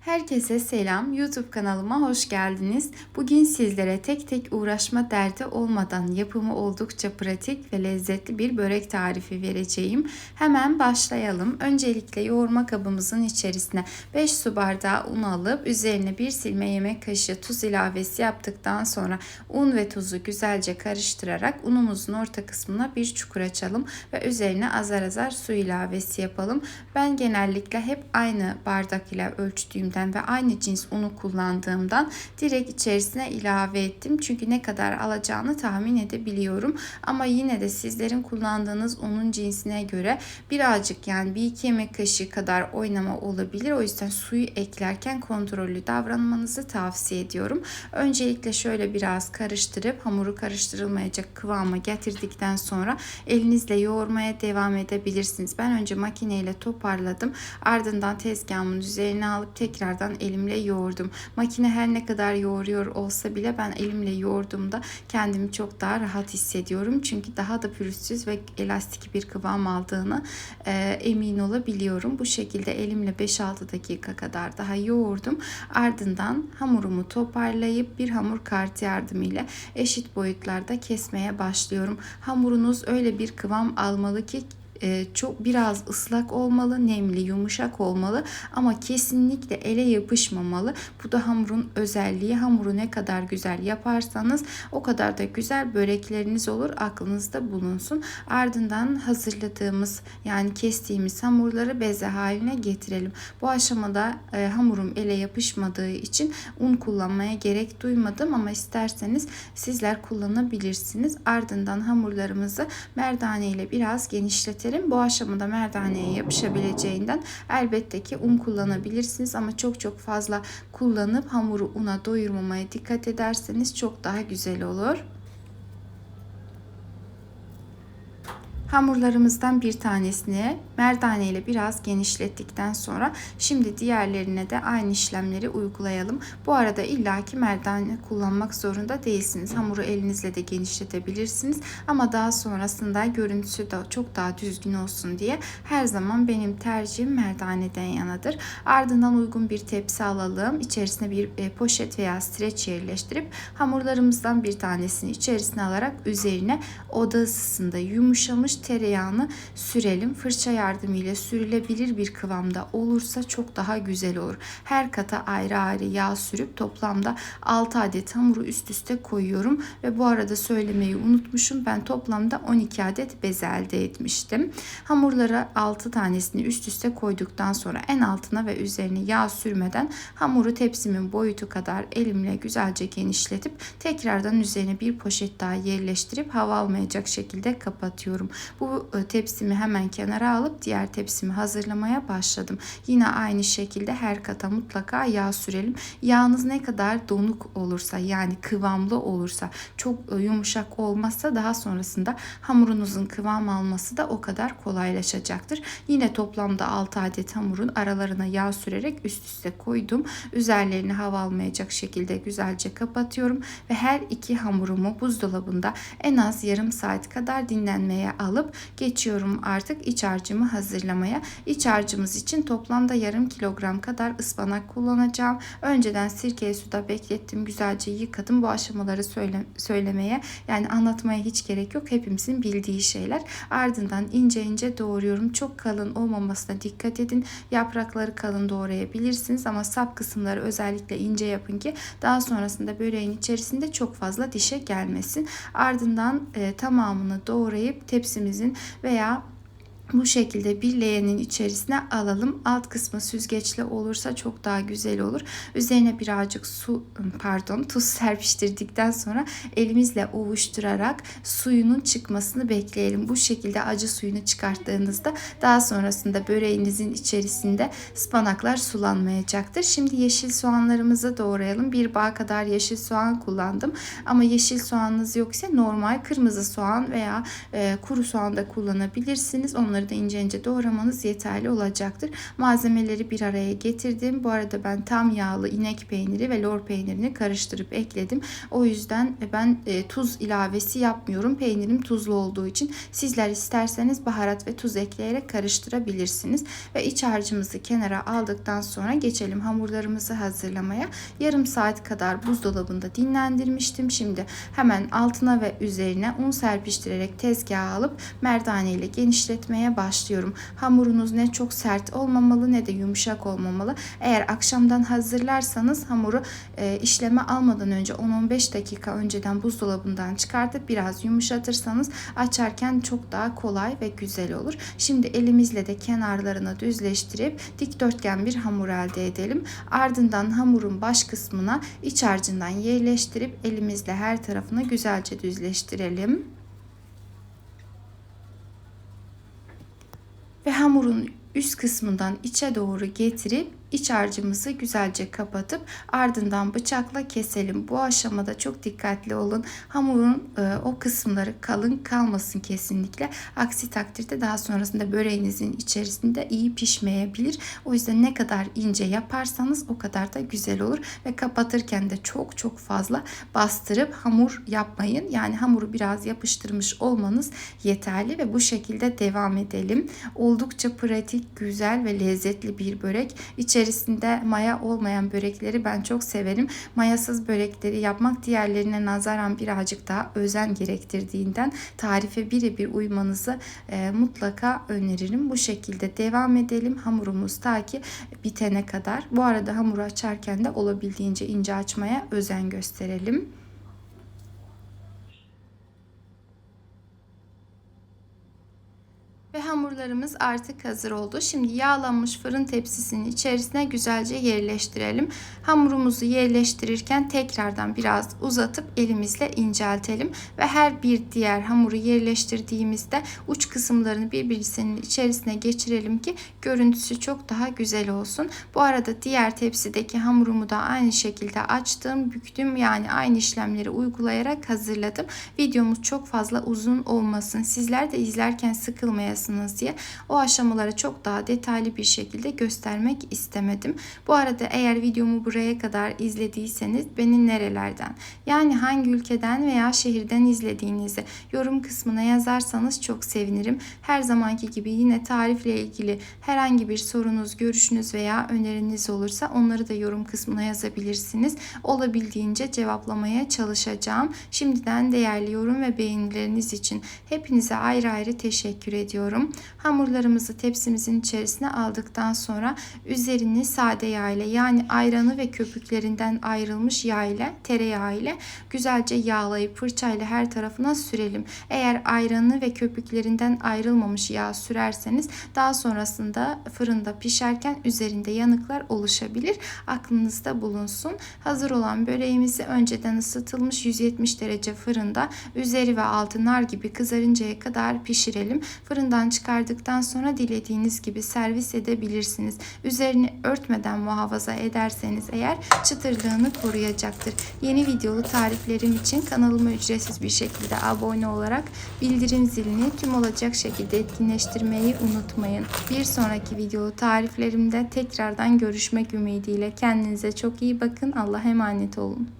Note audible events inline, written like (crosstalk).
Herkese selam. YouTube kanalıma hoş geldiniz. Bugün sizlere tek tek uğraşma derdi olmadan yapımı oldukça pratik ve lezzetli bir börek tarifi vereceğim. Hemen başlayalım. Öncelikle yoğurma kabımızın içerisine 5 su bardağı un alıp üzerine 1 silme yemek kaşığı tuz ilavesi yaptıktan sonra un ve tuzu güzelce karıştırarak unumuzun orta kısmına bir çukur açalım ve üzerine azar azar su ilavesi yapalım. Ben genellikle hep aynı bardak ile ölçtüğüm ürünlerden ve aynı cins unu kullandığımdan direkt içerisine ilave ettim. Çünkü ne kadar alacağını tahmin edebiliyorum. Ama yine de sizlerin kullandığınız unun cinsine göre birazcık yani bir iki yemek kaşığı kadar oynama olabilir. O yüzden suyu eklerken kontrollü davranmanızı tavsiye ediyorum. Öncelikle şöyle biraz karıştırıp hamuru karıştırılmayacak kıvama getirdikten sonra elinizle yoğurmaya devam edebilirsiniz. Ben önce makineyle toparladım. Ardından tezgahımın üzerine alıp tekrar tekrardan elimle yoğurdum. Makine her ne kadar yoğuruyor olsa bile ben elimle yoğurduğumda kendimi çok daha rahat hissediyorum. Çünkü daha da pürüzsüz ve elastik bir kıvam aldığını e, emin olabiliyorum. Bu şekilde elimle 5-6 dakika kadar daha yoğurdum. Ardından hamurumu toparlayıp bir hamur kartı yardımıyla eşit boyutlarda kesmeye başlıyorum. Hamurunuz öyle bir kıvam almalı ki e, çok biraz ıslak olmalı, nemli, yumuşak olmalı ama kesinlikle ele yapışmamalı. Bu da hamurun özelliği. Hamuru ne kadar güzel yaparsanız o kadar da güzel börekleriniz olur. Aklınızda bulunsun. Ardından hazırladığımız yani kestiğimiz hamurları beze haline getirelim. Bu aşamada e, hamurum ele yapışmadığı için un kullanmaya gerek duymadım ama isterseniz sizler kullanabilirsiniz. Ardından hamurlarımızı merdane ile biraz genişletelim isterim. Bu aşamada merdaneye yapışabileceğinden elbette ki un kullanabilirsiniz ama çok çok fazla kullanıp hamuru una doyurmamaya dikkat ederseniz çok daha güzel olur. Hamurlarımızdan bir tanesini merdane ile biraz genişlettikten sonra şimdi diğerlerine de aynı işlemleri uygulayalım. Bu arada illaki merdane kullanmak zorunda değilsiniz. Hamuru elinizle de genişletebilirsiniz ama daha sonrasında görüntüsü de çok daha düzgün olsun diye her zaman benim tercihim merdaneden yanadır. Ardından uygun bir tepsi alalım. İçerisine bir e, poşet veya streç yerleştirip hamurlarımızdan bir tanesini içerisine alarak üzerine oda ısısında yumuşamış tereyağını sürelim. Fırça yardımıyla sürülebilir bir kıvamda olursa çok daha güzel olur. Her kata ayrı ayrı yağ sürüp toplamda 6 adet hamuru üst üste koyuyorum ve bu arada söylemeyi unutmuşum. Ben toplamda 12 adet bez elde etmiştim. Hamurları 6 tanesini üst üste koyduktan sonra en altına ve üzerine yağ sürmeden hamuru tepsimin boyutu kadar elimle güzelce genişletip tekrardan üzerine bir poşet daha yerleştirip hava almayacak şekilde kapatıyorum. Bu e, tepsimi hemen kenara alıp diğer tepsimi hazırlamaya başladım. Yine aynı şekilde her kata mutlaka yağ sürelim. Yağınız ne kadar donuk olursa yani kıvamlı olursa çok e, yumuşak olmazsa daha sonrasında hamurunuzun kıvam alması da o kadar kolaylaşacaktır. Yine toplamda 6 adet hamurun aralarına yağ sürerek üst üste koydum. Üzerlerini hava almayacak şekilde güzelce kapatıyorum ve her iki hamurumu buzdolabında en az yarım saat kadar dinlenmeye alıp alıp geçiyorum artık iç harcımı hazırlamaya. İç harcımız için toplamda yarım kilogram kadar ıspanak kullanacağım. Önceden sirkeli suda beklettim. Güzelce yıkadım. Bu aşamaları söyle, söylemeye yani anlatmaya hiç gerek yok. Hepimizin bildiği şeyler. Ardından ince ince doğruyorum. Çok kalın olmamasına dikkat edin. Yaprakları kalın doğrayabilirsiniz ama sap kısımları özellikle ince yapın ki daha sonrasında böreğin içerisinde çok fazla dişe gelmesin. Ardından e, tamamını doğrayıp tepsimiz süzgecimizin veya bu şekilde bir leğenin içerisine alalım. Alt kısmı süzgeçli olursa çok daha güzel olur. Üzerine birazcık su pardon tuz (laughs) serpiştirdikten sonra elimizle ovuşturarak suyunun çıkmasını bekleyelim. Bu şekilde acı suyunu çıkarttığınızda daha sonrasında böreğinizin içerisinde ıspanaklar sulanmayacaktır. Şimdi yeşil soğanlarımızı doğrayalım. Bir bağ kadar yeşil soğan kullandım. Ama yeşil soğanınız yoksa normal kırmızı soğan veya e, kuru soğan da kullanabilirsiniz. Onları Onları da ince ince doğramanız yeterli olacaktır. Malzemeleri bir araya getirdim. Bu arada ben tam yağlı inek peyniri ve lor peynirini karıştırıp ekledim. O yüzden ben e, tuz ilavesi yapmıyorum. Peynirim tuzlu olduğu için sizler isterseniz baharat ve tuz ekleyerek karıştırabilirsiniz. Ve iç harcımızı kenara aldıktan sonra geçelim hamurlarımızı hazırlamaya. Yarım saat kadar buzdolabında dinlendirmiştim. Şimdi hemen altına ve üzerine un serpiştirerek tezgaha alıp merdane ile genişletmeye başlıyorum. Hamurunuz ne çok sert olmamalı ne de yumuşak olmamalı. Eğer akşamdan hazırlarsanız hamuru e, işleme almadan önce 10-15 dakika önceden buzdolabından çıkartıp biraz yumuşatırsanız açarken çok daha kolay ve güzel olur. Şimdi elimizle de kenarlarını düzleştirip dikdörtgen bir hamur elde edelim. Ardından hamurun baş kısmına iç harcından yerleştirip elimizle her tarafını güzelce düzleştirelim. Ve hamurun üst kısmından içe doğru getirip iç harcımızı güzelce kapatıp ardından bıçakla keselim. Bu aşamada çok dikkatli olun. Hamurun e, o kısımları kalın kalmasın kesinlikle. Aksi takdirde daha sonrasında böreğinizin içerisinde iyi pişmeyebilir. O yüzden ne kadar ince yaparsanız o kadar da güzel olur ve kapatırken de çok çok fazla bastırıp hamur yapmayın. Yani hamuru biraz yapıştırmış olmanız yeterli ve bu şekilde devam edelim. Oldukça pratik, güzel ve lezzetli bir börek. İçerisinde içerisinde maya olmayan börekleri ben çok severim. Mayasız börekleri yapmak diğerlerine nazaran birazcık daha özen gerektirdiğinden tarife birebir uymanızı e, mutlaka öneririm. Bu şekilde devam edelim. Hamurumuz ta ki bitene kadar. Bu arada hamuru açarken de olabildiğince ince açmaya özen gösterelim. Ve hamurlarımız artık hazır oldu. Şimdi yağlanmış fırın tepsisinin içerisine güzelce yerleştirelim. Hamurumuzu yerleştirirken tekrardan biraz uzatıp elimizle inceltelim. Ve her bir diğer hamuru yerleştirdiğimizde uç kısımlarını birbirinin içerisine geçirelim ki görüntüsü çok daha güzel olsun. Bu arada diğer tepsideki hamurumu da aynı şekilde açtım, büktüm. Yani aynı işlemleri uygulayarak hazırladım. Videomuz çok fazla uzun olmasın. Sizler de izlerken sıkılmayasınız yapacaksınız diye o aşamaları çok daha detaylı bir şekilde göstermek istemedim. Bu arada eğer videomu buraya kadar izlediyseniz beni nerelerden yani hangi ülkeden veya şehirden izlediğinizi yorum kısmına yazarsanız çok sevinirim. Her zamanki gibi yine tarifle ilgili herhangi bir sorunuz, görüşünüz veya öneriniz olursa onları da yorum kısmına yazabilirsiniz. Olabildiğince cevaplamaya çalışacağım. Şimdiden değerli yorum ve beğenileriniz için hepinize ayrı ayrı teşekkür ediyorum. Hamurlarımızı tepsimizin içerisine aldıktan sonra üzerini sade yağ ile yani ayranı ve köpüklerinden ayrılmış yağ ile tereyağı ile güzelce yağlayıp fırçayla her tarafına sürelim. Eğer ayranı ve köpüklerinden ayrılmamış yağ sürerseniz daha sonrasında fırında pişerken üzerinde yanıklar oluşabilir. Aklınızda bulunsun. Hazır olan böreğimizi önceden ısıtılmış 170 derece fırında üzeri ve altı nar gibi kızarıncaya kadar pişirelim. Fırından çıkardıktan sonra dilediğiniz gibi servis edebilirsiniz. Üzerini örtmeden muhafaza ederseniz eğer çıtırlığını koruyacaktır. Yeni videolu tariflerim için kanalıma ücretsiz bir şekilde abone olarak bildirim zilini tüm olacak şekilde etkinleştirmeyi unutmayın. Bir sonraki videolu tariflerimde tekrardan görüşmek ümidiyle kendinize çok iyi bakın. Allah'a emanet olun.